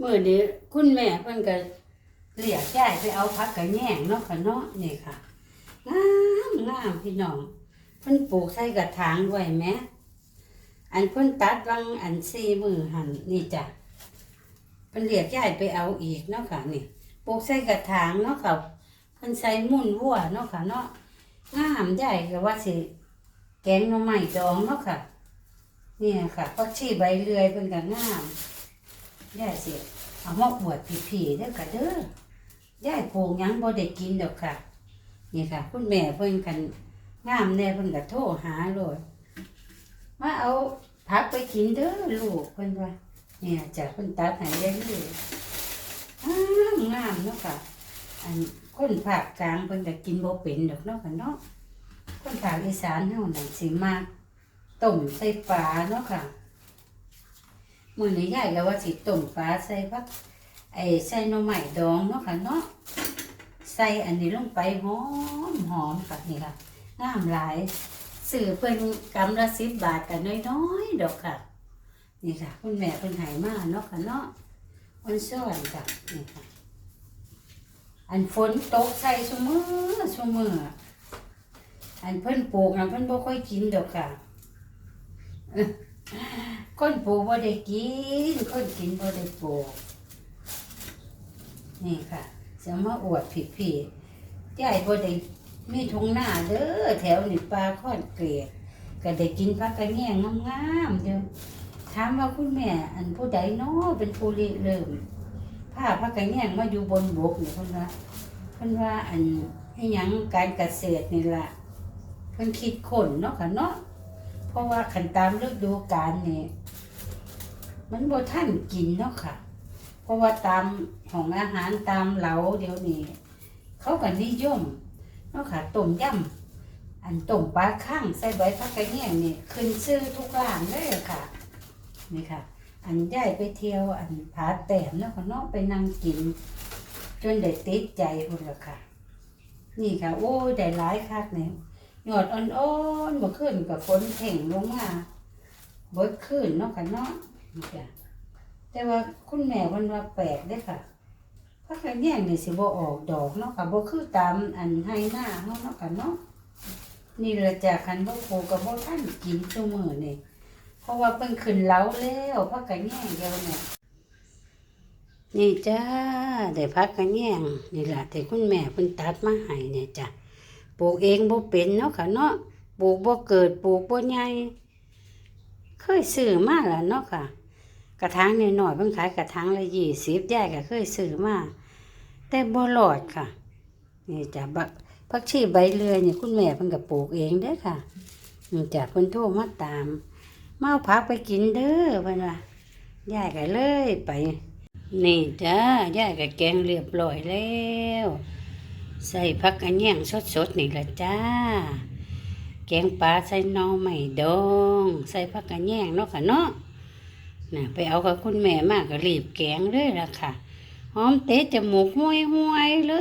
มื่อนี้คุณแม่เพิ่นก็เรียกยายไปเอาพักกระแยงเนาะค่ะเนาะนี่ค่ะงามงามพี่น้องเพิ่นปลูกใส่กระถางไว้แหมอันเพิ่นตัดวังอันสี่มือหันนี่จ้ะเพิ่นเรียกยายไปเอาอีกเนาะค่ะนี่ปลูกใส่กระถางเนาะค่ะเพิ่นใส่มุ่นวัวเนาะค่ะเนาะงามยายก็ว่าสิแกงหน่อไม้ดองเนาะค่ะ เนี่ยค่ะผักชีใบเลื่อยเพิ่นก็งาม ยายสิเอามาอวดพี่ๆเด้อค่ะเด้อยายปลูกหยังบ่ได้กินดอกค่ะ นี่ค่ะ คุณแม่เพิ่นกันงามแน่เพิ่นก็โทรหาโลดมาเอาผักไปกินเด้อลูกเพิ่นว่าเนี่ยจ้ะเพิ่นตัดให้ได้เลยงามงามเนาะค่ะ อันคนภาคกลางเพิ่นก็กินบ่เป็นดอกเนาะค่ะเนาะคนภาคอีสานเฮานั่นสิมากต้มใส่ปลาเนาะค่ะ มือนี้ยายก็ว่าสิต้มปลาใส่ผักไอ้ใส่หน่อไม้ดองเนาะค่ะเนาะใส่อันนี้ลงไปหอมหอมค่ะนี่ค่ะงามหลายซื้อเพิ่นกำละ10บบาทกันน้อยๆดอกค่ะ นี่ค่ะ คุณแม่เพิ่นให้มาเนาะค่ะเนาะมันซ้อนค่ะนี่ค่ะ อันฝนตกใส่ซุมือซุมืออันเพิ่นปลูกนะเพิ่นบ่ค่อยกินดอกค่ะ คนปลูกบ่ได้กิน คนกินบ่ได้ปลูก นี่ค่ะจะมาอวดผิดผิดยายบ่ได้มีทุ่งนาเด้อแถวนี่ปลาค่อนเกลียดก็ได้กินผักกระแยงงามๆเด้อถามว่าคุณแม่ อันผู้ใดเนาะเป็นผู้ริเริ่มพาผักกระแยงมาอยู่บนบกนี่เพิ่นว่าเพิ่นว่าอันให้ยังการเกษตรนี่ล่ะเพิ่นคิดคนเนาะค่ะเนาะเพราะว่าขันตามฤดูกาลนี่ มันบ่ท่านกินเนาะค่ะ เพราะว่าตามของอาหารตามเหลาเดี๋ยวนี้เขาก็นิยมเนาะค่ะต้มยำอันต้มปลาข้างใส่ใบผักกระเนียงนี่ขึ้นชื่อทุกร้านเลยค่ะนี่ค่ะ อันย้ายไปเที่ยวอันผาแต้มเนาะค่ะเนาะไปนั่งกิน จนได้ติดใจพุ่นละค่ะ นี่ค่ะ โอ้ยได้หลายคักเนี่ยหยอดอ่อนๆเมื่อคืนกับฝนเพ่งลงมาเบิดคืนเนาะค่ะเนาะ จ้ะแต่ว่าคุณแม่เพิ่นว่าแปลกเด้อค่ะพักกรแยงนี่สิบ่ออกดอกเนาะค่ะบ่คือตามอันให้หน้าเฮาเนาะค่ะเนาะนี่ละจ้ะคันบ่ปลูกก็บ่ทันกินซุมื้อนี่เพราะว่าเพิ่นขึ้นเล้าแล้วพักกระแยงเดียวเนี่ยนี่จ้าได้พักกระแยงนี่ล่ะที่คุณแม่เพิ่นตัดมาให้เนี่ยจ้ะปลูกเองบ่เป็นเนาะค่ะเนาะปลูกบ่เกิดปลูกบ่ใหญ่เคยซื้อมาแล้วเนาะค่ะ กระถางน้อยๆเพิ่นขายกระถางละ20ยายก็เคยซื้อมาแต่บ่รอดค่ะ นี่จ้ะบักผักชีใบเลื่อยนี่คุณแม่เพิ่นก็ปลูกเองเด้อค่ะนี่จ้ะเพิ่นโทรมาตาม มาเอาผักไปกินเด้อเพิ่นว่ายายก็เลยไป นี่จ้ายายก็แกงเรียบร้อยแล้ว ใส่ผักกระแยงสดๆนี่ละจ้าแกงปลาใส่น่อไม้ดอง ใส่ผักกระแยงเนาะค่ะเนาะ น่ะไปเอากับคุณแม่มากก็รีบแกงเลยล่ะค่ะ หอมเตะจมูกห้วยห้วยเลย